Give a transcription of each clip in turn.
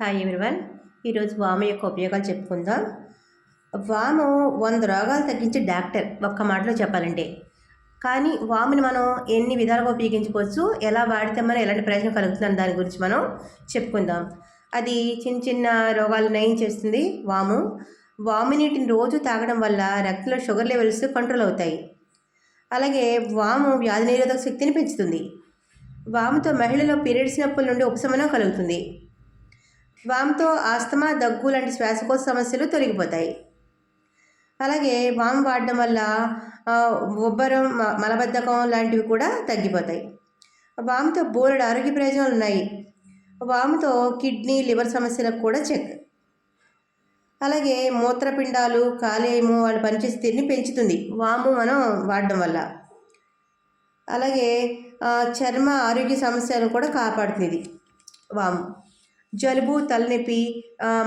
Hi everyone ఈరోజు వాము యొక్క ఉపయోగాలు చెప్పుకుందాం. వాము వంద రోగాలు తగ్గించే డాక్టర్ ఒక్క మాటలో చెప్పాలంటే. కానీ వాముని మనం ఎన్ని విధాలుగా ఉపయోగించుకోవచ్చు ఎలా వాడితే మనం ఎలాంటి ప్రయోజనం కలుగుతుందని దాని గురించి మనం చెప్పుకుందాం. అది చిన్న చిన్న రోగాలు నయం చేస్తుంది వాము. వాము నీటిని రోజు తాగడం వల్ల రక్తంలో షుగర్ లెవెల్స్ కంట్రోల్ అవుతాయి. అలాగే వాము వ్యాధి నిరోధక శక్తిని పెంచుతుంది. వాముతో మహిళలో పీరియడ్స్ నొప్పుల నుండి ఉపశమనం కలుగుతుంది. వాముతో ఆస్తమా దగ్గు లాంటి శ్వాసకోశ సమస్యలు తొలగిపోతాయి. అలాగే వాము వాడడం వల్ల ఉబ్బరం మలబద్ధకం లాంటివి కూడా తగ్గిపోతాయి. వాముతో బోలెడు ఆరోగ్య ప్రయోజనాలు ఉన్నాయి. వాముతో కిడ్నీ లివర్ సమస్యలకు కూడా చెక్. అలాగే మూత్రపిండాలు కాలేయము వాళ్ళు పనిచేసే తీరుని పెంచుతుంది వాము మనం వాడడం వల్ల. అలాగే చర్మ ఆరోగ్య సమస్యలను కూడా కాపాడుతుంది వాము. జలుబు తలనొప్పి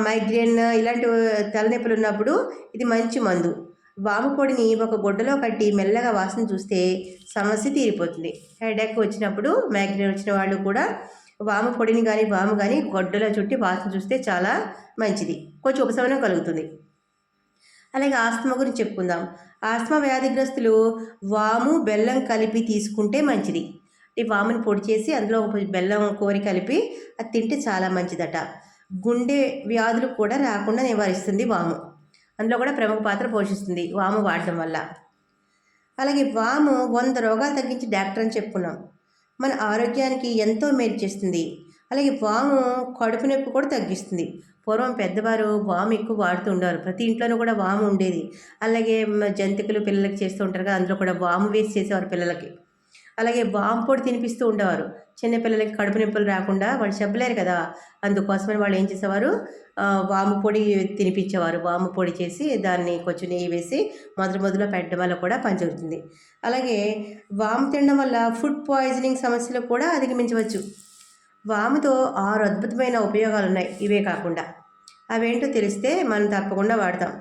మైగ్రేన్ ఇలాంటి తలనొప్పులు ఉన్నప్పుడు ఇది మంచి మందు. వాము పొడిని ఒక గుడ్డలో కట్టి మెల్లగా వాసన చూస్తే సమస్య తీరిపోతుంది. హెడేక్ వచ్చినప్పుడు మైగ్రేన్ వచ్చిన వాళ్ళు కూడా వాము పొడిని కానీ వాము కానీ గొడ్డలో చుట్టి వాసన చూస్తే చాలా మంచిది. కొంచెం ఉపశమనం కలుగుతుంది. అలాగే ఆస్తమా గురించి చెప్పుకుందాం. ఆస్తమా వ్యాధిగ్రస్తులు వాము బెల్లం కలిపి తీసుకుంటే మంచిది. వాముని పొడి చేసి అందులో ఒక బెల్లం కోరి కలిపి అది తింటే చాలా మంచిదట. గుండె వ్యాధులు కూడా రాకుండా నివారిస్తుంది వాము. అందులో కూడా ప్రముఖ పాత్ర పోషిస్తుంది వాము వాడటం వల్ల. అలాగే వాము వంద రోగాలు తగ్గించి డాక్టర్ అని చెప్పుకున్నాం. మన ఆరోగ్యానికి ఎంతో మేలు చేస్తుంది. అలాగే వాము కడుపు నొప్పి కూడా తగ్గిస్తుంది. పూర్వం పెద్దవారు వాము ఎక్కువ వాడుతూ ఉండేవారు. ప్రతి ఇంట్లోనూ కూడా వాము ఉండేది. అలాగే జంతికలు పిల్లలకి చేస్తూ ఉంటారు కదా అందులో కూడా వాము వేసి చేసేవారు పిల్లలకి. అలాగే వాంపొడి పొడి తినిపిస్తూ ఉండేవారు. చిన్నపిల్లలకి కడుపు నొప్పులు రాకుండా వాళ్ళు చెప్పలేరు కదా. అందుకోసమని వాళ్ళు ఏం చేసేవారు? వాము పొడి తినిపించేవారు. వాము పొడి చేసి దాన్ని కొంచెం నెయ్యి వేసి మొదలు మొదలు పెట్టడం వల్ల కూడా పనిచేస్తుంది అలాగే వాము తినడం వల్ల ఫుడ్ పాయిజనింగ్ సమస్యలు కూడా అధిగమించవచ్చు. వాముతో ఆరు అద్భుతమైన ఉపయోగాలు ఉన్నాయి ఇవే కాకుండా అవేంటో తెలిస్తే మనం తప్పకుండా వాడతాం.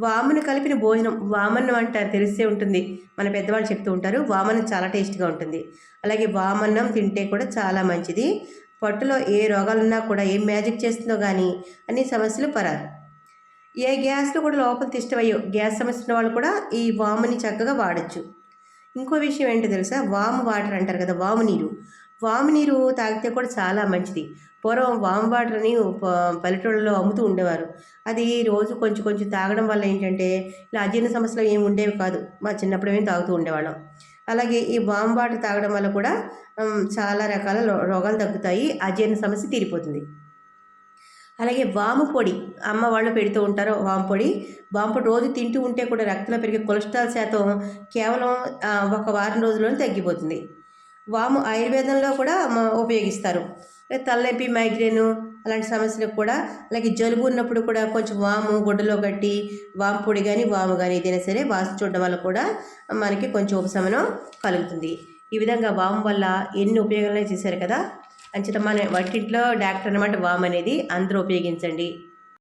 వామును కలిపిన భోజనం వామన్నం అంటారు తెలిసే ఉంటుంది. మన పెద్దవాళ్ళు చెప్తూ ఉంటారు వామన్నం చాలా టేస్ట్గా ఉంటుంది. అలాగే వామన్నం తింటే కూడా చాలా మంచిది. పొట్టలో ఏ రోగాలున్నా కూడా ఏం మ్యాజిక్ చేస్తుందో కానీ అన్ని సమస్యలు పరారు. ఏ గ్యాస్లో కూడా లోపల తిష్టమయ్యో గ్యాస్ సమస్య ఉన్న వాళ్ళు కూడా ఈ వాముని చక్కగా వాడచ్చు. ఇంకో విషయం ఏంటో తెలుసా? వాము వాటర్ అంటారు కదా వాము నీరు. వాము నీరు తాగితే కూడా చాలా మంచిది. పూర్వం వామ్ వాటర్ అని ప- పల్లెటూళ్ళలో అమ్ముతూ ఉండేవారు. అది రోజు కొంచెం కొంచెం తాగడం వల్ల ఏంటంటే ఇలా అజీర్ణ సమస్యలు ఏమి ఉండేవి కాదు. మా చిన్నప్పుడు ఏమి తాగుతూ ఉండేవాళ్ళం. అలాగే ఈ వామ్ వాటర్ తాగడం వల్ల కూడా చాలా రకాల రో- రోగాలు తగ్గుతాయి. అజీర్ణ సమస్య తీరిపోతుంది. అలాగే వాము పొడి అమ్మ వాళ్ళు పెడుతూ ఉంటారు వాము పొడి. వాము పొడి రోజు తింటూ ఉంటే కూడా రక్తంలో పెరిగే కొలెస్ట్రాల్ శాతం కేవలం ఒక వారం రోజుల్లోనే తగ్గిపోతుంది. వాము ఆయుర్వేదంలో కూడా ఉపయోగిస్తారు. తలనొప్పి మైగ్రేను అలాంటి సమస్యలకు కూడా అలాగే జలుబు ఉన్నప్పుడు కూడా కొంచెం వాము గుడ్డలో కట్టి వాము పొడి కానీ వాము కానీ ఏదైనా సరే వాసన చూడడం వల్ల కూడా మనకి కొంచెం ఉపశమనం కలుగుతుంది. ఈ విధంగా వాము వల్ల ఎన్ని ఉపయోగాలు చేశారు కదా? అంచేత మన వంటింట్లో డాక్టర్ అనమాట వాము అనేది అందరూ ఉపయోగించండి.